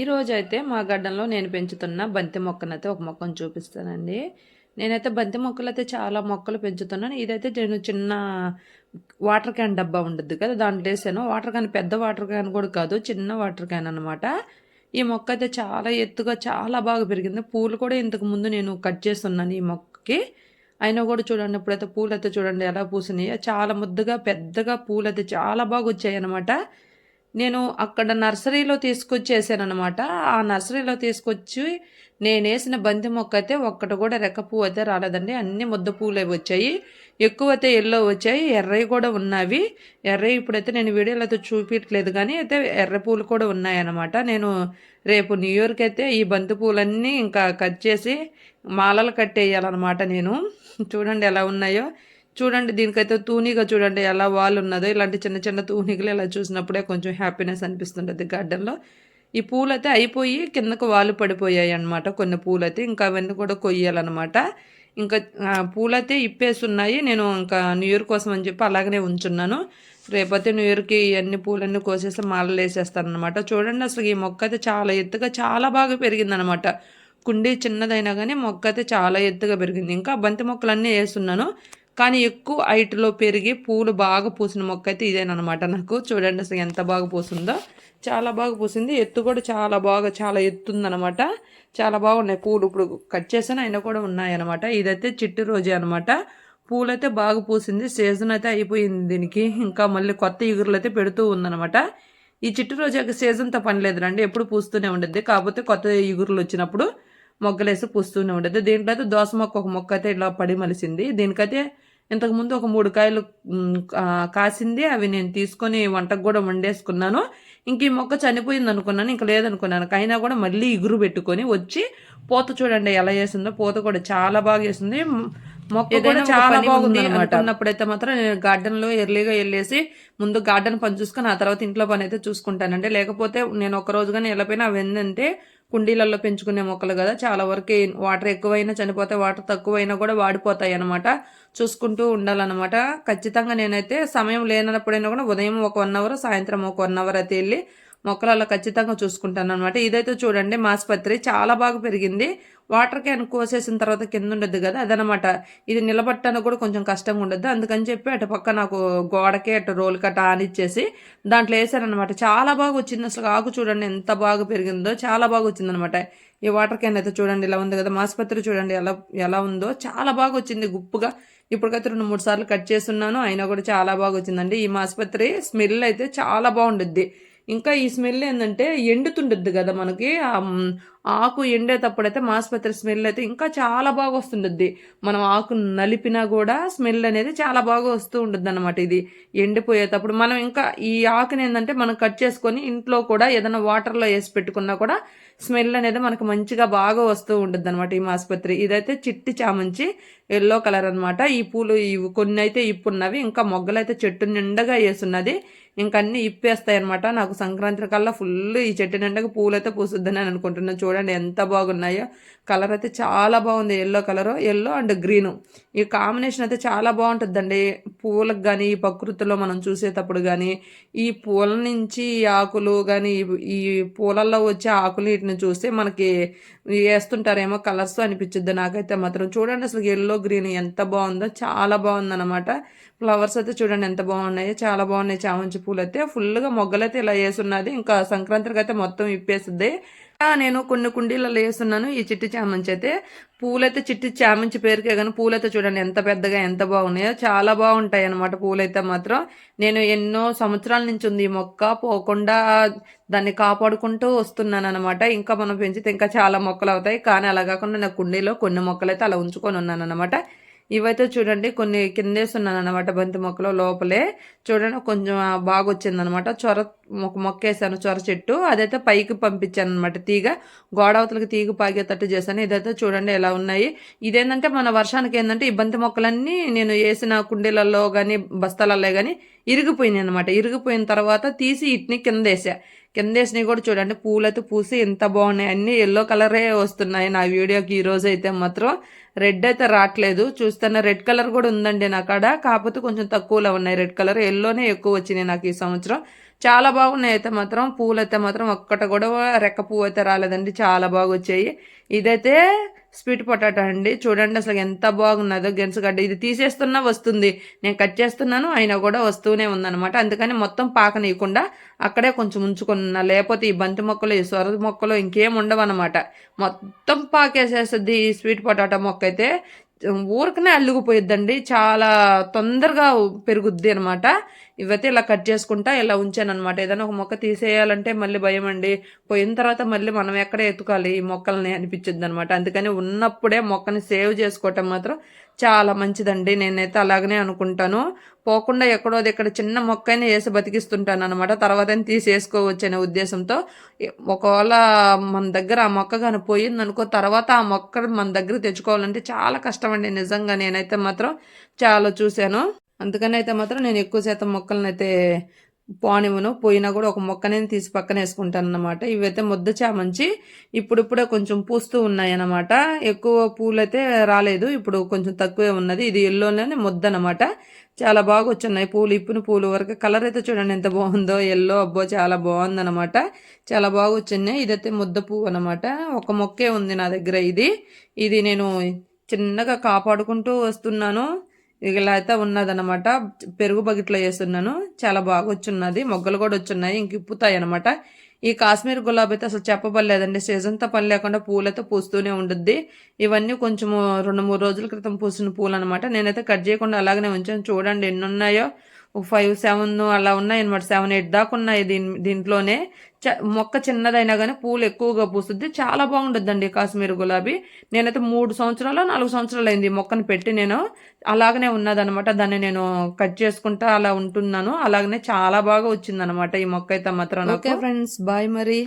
ఈ రోజైతే అయితే మా గడ్డంలో నేను పెంచుతున్న బంతి మొక్కనైతే ఒక మొక్కను చూపిస్తానండి. నేనైతే బంతి మొక్కలు అయితే చాలా మొక్కలు పెంచుతున్నాను. ఇదైతే నేను చిన్న వాటర్ క్యాన్ డబ్బా ఉండద్దు కదా దాంట్లో వేసాను. వాటర్ క్యాన్ పెద్ద వాటర్ క్యాన్ కూడా కాదు చిన్న వాటర్ క్యాన్ అనమాట ఈ మొక్క అయితే చాలా ఎత్తుగా చాలా బాగా పెరిగింది. పూలు కూడా ఇంతకు ముందు నేను కట్ చేస్తున్నాను ఈ మొక్కకి. అయినా కూడా చూడండి ఇప్పుడైతే పూలు అయితే చూడండి ఎలా పూసినాయో. చాలా ముద్దగా పెద్దగా పూలు అయితే చాలా బాగా వచ్చాయి అనమాట నేను అక్కడ నర్సరీలో తీసుకొచ్చేసాను అనమాట ఆ నర్సరీలో తీసుకొచ్చి నేనేసిన బంతి మొక్క అయితే ఒక్కటి కూడా రెక్క పువ్వు అయితే రాలేదండి. అన్ని ముద్ద పూలే వచ్చాయి. ఎక్కువ అయితే ఎల్లో వచ్చాయి. ఎర్రవి కూడా ఉన్నవి. ఎర్రవి ఇప్పుడైతే నేను వీడియోలో అయితే చూపించట్లేదు కానీ అయితే ఎర్ర పూలు కూడా ఉన్నాయన్నమాట. నేను రేపు న్యూ ఇయర్కి అయితే ఈ బంతి పూలన్నీ ఇంకా కట్ చేసి మాలలు కట్టేయాలన్నమాట నేను. చూడండి ఎలా ఉన్నాయో. చూడండి దీనికైతే తూనీగా చూడండి ఎలా వాల్ ఉన్నదో ఇలాంటి చిన్న చిన్న తూనీగలు ఇలా చూసినప్పుడే కొంచెం హ్యాపీనెస్ అనిపిస్తుంటుంది గార్డెన్లో ఈ పూలు అయితే అయిపోయి కిందకు వాళ్ళు పడిపోయాయి అనమాట కొన్ని పూలు అయితే ఇంకా అవన్నీ కూడా కొయ్యాలన్నమాట. ఇంకా పూలైతే ఇప్పేస్తున్నాయి నేను ఇంకా న్యూ ఇయర్ కోసం అని చెప్పి అలాగనే ఉంచున్నాను. రేపైతే న్యూ ఇయర్కి ఇవన్నీ పూలన్నీ కోసేసి మాలలు వేసేస్తాను అనమాట చూడండి అసలు ఈ మొక్క అయితే చాలా ఎత్తుగా చాలా బాగా పెరిగిందనమాట కుండీ చిన్నదైనా కానీ మొక్క అయితే చాలా ఎత్తుగా పెరిగింది. ఇంకా బంతి మొక్కలన్నీ వేస్తున్నాను. కానీ ఎక్కువ హైట్లో పెరిగి పూలు బాగా పూసిన మొక్క అయితే ఇదేనమాట నాకు. చూడండి అసలు ఎంత బాగా పూసిందో. చాలా బాగా పూసింది. ఎత్తు కూడా చాలా బాగా చాలా ఎత్తుందనమాట చాలా బాగున్నాయి పూలు. ఇప్పుడు కట్ చేసాను అయినా కూడా ఉన్నాయన్నమాట. ఇదైతే చిట్టు రోజే అనమాట పూలైతే బాగా పూసింది. సీజన్ అయితే అయిపోయింది దీనికి. ఇంకా మళ్ళీ కొత్త ఇగురులు అయితే పెడుతూ ఉందనమాట ఈ చిట్టు రోజు సీజన్తో పని లేదురండి. ఎప్పుడు పూస్తూనే ఉండేది కాకపోతే కొత్త ఇగురులు వచ్చినప్పుడు మొగ్గలేసి పూస్తూనే ఉండేది. దీంట్లో అయితే దోస మొక్క ఒక మొక్క అయితే ఇలా పడి మలిసింది. దీనికైతే ఇంతకుముందు ఒక మూడు కాయలు కాసింది. అవి నేను తీసుకొని వంటకు కూడా వండేసుకున్నాను. ఇంక ఈ మొక్క చనిపోయింది అనుకున్నాను. ఇంకా లేదనుకున్నాను. అయినా కూడా మళ్ళీ ఇగురు పెట్టుకొని వచ్చి పూత చూడండి ఎలా వేసిందో పూత కూడా చాలా బాగా వేసింది మొక్క కూడా చాలా బాగుంది అనుకున్నప్పుడైతే మాత్రం నేను గార్డెన్లో ఎర్లీగా వెళ్ళేసి ముందు గార్డెన్ పని చూసుకొని ఆ తర్వాత ఇంట్లో పని అయితే చూసుకుంటానండి. లేకపోతే నేను ఒక రోజుగానే వెళ్ళపోయినా అవి ఏంటంటే కుండీలలో పెంచుకునే మొక్కలు కదా. చాలా వరకు వాటర్ ఎక్కువైనా చనిపోతే వాటర్ తక్కువైనా కూడా వాడిపోతాయి అనమాట చూసుకుంటూ ఉండాలన్నమాట. ఖచ్చితంగా నేనైతే సమయం లేనప్పుడైనా కూడా ఉదయం ఒక వన్ అవర్ సాయంత్రం ఒక వన్ అవర్ అయితే వెళ్ళి మొక్కలలో ఖచ్చితంగా చూసుకుంటాను అనమాట ఇదైతే చూడండి మాస్పత్రి చాలా బాగా పెరిగింది. వాటర్ క్యాన్ కోసేసిన తర్వాత కింద ఉండదు కదా అదనమాట ఇది నిలబట్టడానికి కూడా కొంచెం కష్టంగా ఉండద్దు. అందుకని చెప్పి అటు పక్క నాకు గోడకే అటు రోల్ కట్ట ఆనిచ్చేసి దాంట్లో వేసారనమాట చాలా బాగా వచ్చింది అసలు. ఆకు చూడండి ఎంత బాగా పెరిగిందో చాలా బాగా వచ్చిందనమాట ఈ వాటర్ క్యాన్ అయితే చూడండి ఇలా ఉంది కదా. మాస్పత్రి చూడండి ఎలా ఎలా ఉందో చాలా బాగా వచ్చింది గుప్పుగా. ఇప్పటికైతే రెండు మూడు సార్లు కట్ చేస్తున్నాను అయినా కూడా చాలా బాగా వచ్చిందండి. ఈ మాస్పత్రి స్మెల్ అయితే చాలా బాగుండుద్ది. ఇంకా ఈ స్మెల్ ఏంటంటే ఎండుతుండద్దు కదా మనకి. ఆకు ఎండేటప్పుడైతే మాసుపత్రి స్మెల్ అయితే ఇంకా చాలా బాగా వస్తుండద్ది. మనం ఆకు నలిపినా కూడా స్మెల్ అనేది చాలా బాగా వస్తూ ఉంటుంది అనమాట ఇది. ఎండిపోయేటప్పుడు మనం ఇంకా ఈ ఆకుని ఏంటంటే మనం కట్ చేసుకొని ఇంట్లో కూడా ఏదైనా వాటర్లో వేసి పెట్టుకున్నా కూడా స్మెల్ అనేది మనకు మంచిగా బాగా వస్తూ ఉంటుంది అనమాట ఈ ఆసుపత్రి ఇదైతే చిట్టి చామంచి ఎల్లో కలర్ అనమాట ఈ పూలు ఇవి కొన్ని అయితే ఇప్పున్నవి ఇంకా మొగ్గలైతే చెట్టు నిండగా వేసున్నది. ఇంకన్నీ అన్ని ఇప్పేస్తాయి అనమాట నాకు సంక్రాంతి కల్లా ఫుల్ ఈ చెట్టు నిండగా పూలైతే పూసుద్దని అని అనుకుంటున్నాను చూడండి ఎంత బాగున్నాయో. కలర్ అయితే చాలా బాగుంది. Yellow colour yellow and green ఈ కాంబినేషన్ అయితే చాలా బాగుంటుందండి. పూలకు కానీ ఈ ప్రకృతిలో మనం చూసేటప్పుడు కానీ ఈ పూల నుంచి ఆకులు కానీ ఈ పూలల్లో వచ్చే ఆకులు వీటిని చూస్తే మనకి వేస్తుంటారేమో కలర్స్ అనిపించుద్ది నాకైతే మాత్రం. చూడండి అసలు ఎల్లో గ్రీన్ ఎంత బాగుందో. చాలా బాగుందన్నమాట. ఫ్లవర్స్ అయితే చూడండి ఎంత బాగున్నాయో. చాలా బాగున్నాయి. చామంతి పూలు అయితే ఫుల్గా మొగ్గలైతే ఇలా వేసున్నది. ఇంకా సంక్రాంతికి అయితే మొత్తం ఇప్పేస్తుంది నేను కొన్ని కుండీలలో వేస్తున్నాను ఈ చిట్టి చామంచి అయితే పూలైతే చిట్టి చామంచి పేరుకే కానీ పూలైతే చూడండి ఎంత పెద్దగా ఎంత బాగున్నాయో. చాలా బాగుంటాయి అనమాట పూలైతే మాత్రం. నేను ఎన్నో సంవత్సరాల నుంచి ఉంది ఈ మొక్క. పోకుండా దాన్ని కాపాడుకుంటూ వస్తున్నాను అనమాట ఇంకా మనం పెంచితే ఇంకా చాలా మొక్కలు అవుతాయి. కానీ అలా కాకుండా నా కుండీలో కొన్ని మొక్కలు అయితే అలా ఉంచుకొని ఉన్నాను అనమాట ఇవైతే చూడండి కొన్ని కిందేస్తున్నాను అనమాట బంతి మొక్కలో లోపలే. చూడండి కొంచెం బాగా వచ్చిందనమాట చొర ఒక మొక్క వేసాను చొర చెట్టు. అదైతే పైకి పంపించాను అనమాట తీగ గోడవతలకి తీగ పాగేటట్టు చేశాను. ఇదైతే చూడండి ఎలా ఉన్నాయి. ఇదేంటంటే మన వర్షానికి ఏంటంటే ఈ బంతి మొక్కలన్నీ నేను వేసిన కుండీలలో కానీ బస్తాలలో కానీ ఇరిగిపోయినాయి అనమాట ఇరిగిపోయిన తర్వాత తీసి ఇట్ని కింద వేసా కిందేసినవి కూడా చూడండి పూలైతే పూసి ఎంత బాగున్నాయి. అన్ని ఎల్లో కలరే వస్తున్నాయి నా వీడియోకి ఈ రోజు అయితే మాత్రం. రెడ్ అయితే రావట్లేదు. చూస్తున్న రెడ్ కలర్ కూడా ఉందండి నాకాడ కాకపోతే కొంచెం తక్కువలో ఉన్నాయి రెడ్ కలర్ ఎల్లోనే ఎక్కువ వచ్చినాయి నాకు ఈ సంవత్సరం. చాలా బాగున్నాయి అయితే మాత్రం. పూలు అయితే మాత్రం ఒక్కట కూడా రెక్క పువ్వు అయితే రాలేదండి. చాలా బాగా వచ్చాయి. ఇదైతే స్వీట్ పొటాటో అండి. చూడండి అసలు ఎంత బాగున్నదో గెన్సగడ్డ ఇది తీసేస్తున్నా వస్తుంది. నేను కట్ చేస్తున్నాను అయినా కూడా వస్తూనే ఉందన్నమాట. అందుకని మొత్తం పాకనీయకుండా అక్కడే కొంచెం ఉంచుకున్నా లేకపోతే ఈ బంతి మొక్కలు ఈ సొర మొక్కలు ఇంకేం ఉండవు అనమాట మొత్తం పాకేసేస్తుంది ఈ స్వీట్ పొటాటో మొక్క అయితే ఊరికనే అల్లుకుపోయిద్దండి. చాలా తొందరగా పెరుగుద్ది అనమాట ఇవైతే ఇలా కట్ చేసుకుంటా ఇలా ఉంచానమాట ఏదైనా ఒక మొక్క తీసేయాలంటే మళ్ళీ భయం అండి. పోయిన తర్వాత మళ్ళీ మనం ఎక్కడ ఎత్తుకోవాలి? ఈ మొక్కల్ని అనిపించింది అనమాట అందుకని ఉన్నప్పుడే మొక్కని సేవ్ చేసుకోవటం మాత్రం చాలా మంచిదండి. నేనైతే అలాగనే అనుకుంటాను. పోకుండా ఎక్కడో ఇక్కడ చిన్న మొక్కైనా వేసి బతికిస్తుంటాను అనమాట తర్వాత తీసేసుకోవచ్చు అనే ఉద్దేశంతో. ఒకవేళ మన దగ్గర ఆ మొక్క కానీ పోయిందనుకో తర్వాత ఆ మొక్క మన దగ్గర తెచ్చుకోవాలంటే చాలా కష్టం అండి నిజంగా నేనైతే మాత్రం చాలా చూశాను. అందుకని అయితే మాత్రం నేను ఎక్కువ శాతం మొక్కలను అయితే పోనివ్వను పోయినా కూడా ఒక మొక్కనే తీసి పక్కన వేసుకుంటాను అనమాట ఇవైతే ముద్ద చామంచి ఇప్పుడిప్పుడే కొంచెం పూస్తూ ఉన్నాయి అనమాట ఎక్కువ పూలైతే రాలేదు. ఇప్పుడు కొంచెం తక్కువే ఉన్నది. ఇది ఎల్లోనే ముద్ద అనమాట చాలా బాగా వచ్చున్నాయి పూలు. ఇప్పుని పూలు వరకు కలర్ అయితే చూడండి ఎంత బాగుందో. ఎల్లో అబ్బో చాలా బాగుందనమాట చాలా బాగా వచ్చినాయి ఇదైతే ముద్ద పువ్వు అనమాట ఒక మొక్కే ఉంది నా దగ్గర ఇది. ఇది నేను చిన్నగా కాపాడుకుంటూ వస్తున్నాను. ఇలా అయితే ఉన్నదనమాట పెరుగు బకెట్లో వేస్తున్నాను. చాలా బాగా వచ్చున్నది మొగ్గలు కూడా వచ్చున్నాయి. ఇంక ఇప్పుతాయి అనమాట ఈ కాశ్మీర్ గులాబీ అయితే అసలు చెప్పబడలేదండి. సీజన్తో పని లేకుండా పూలైతే పూస్తూనే ఉంటుంది ఇవన్నీ కొంచెము రెండు మూడు రోజుల క్రితం పూసిన పూలు అనమాట నేనైతే కట్ చేయకుండా అలాగనే ఉంచాను. చూడండి ఎన్ని ఉన్నాయో. ఫైవ్ సెవెన్ అలా ఉన్నాయి అనమాట సెవెన్ ఎయిట్ దాకా ఉన్నాయి దీని దీంట్లోనే. మొక్క చిన్నదైనా కానీ పూలు ఎక్కువగా పూస్తుంది చాలా బాగుంటుందండి కాశ్మీర్ గులాబీ. నేనైతే మూడు సంవత్సరాలు నాలుగు సంవత్సరాలు అయింది మొక్కను పెట్టి నేను అలాగనే ఉన్నదనమాట. దాన్ని నేను కట్ చేసుకుంటా అలా ఉంటున్నాను. అలాగనే చాలా బాగా వచ్చిందనమాట ఈ మొక్క అయితే మాత్రం ఓకే ఫ్రెండ్స్ బాయ్ మరి.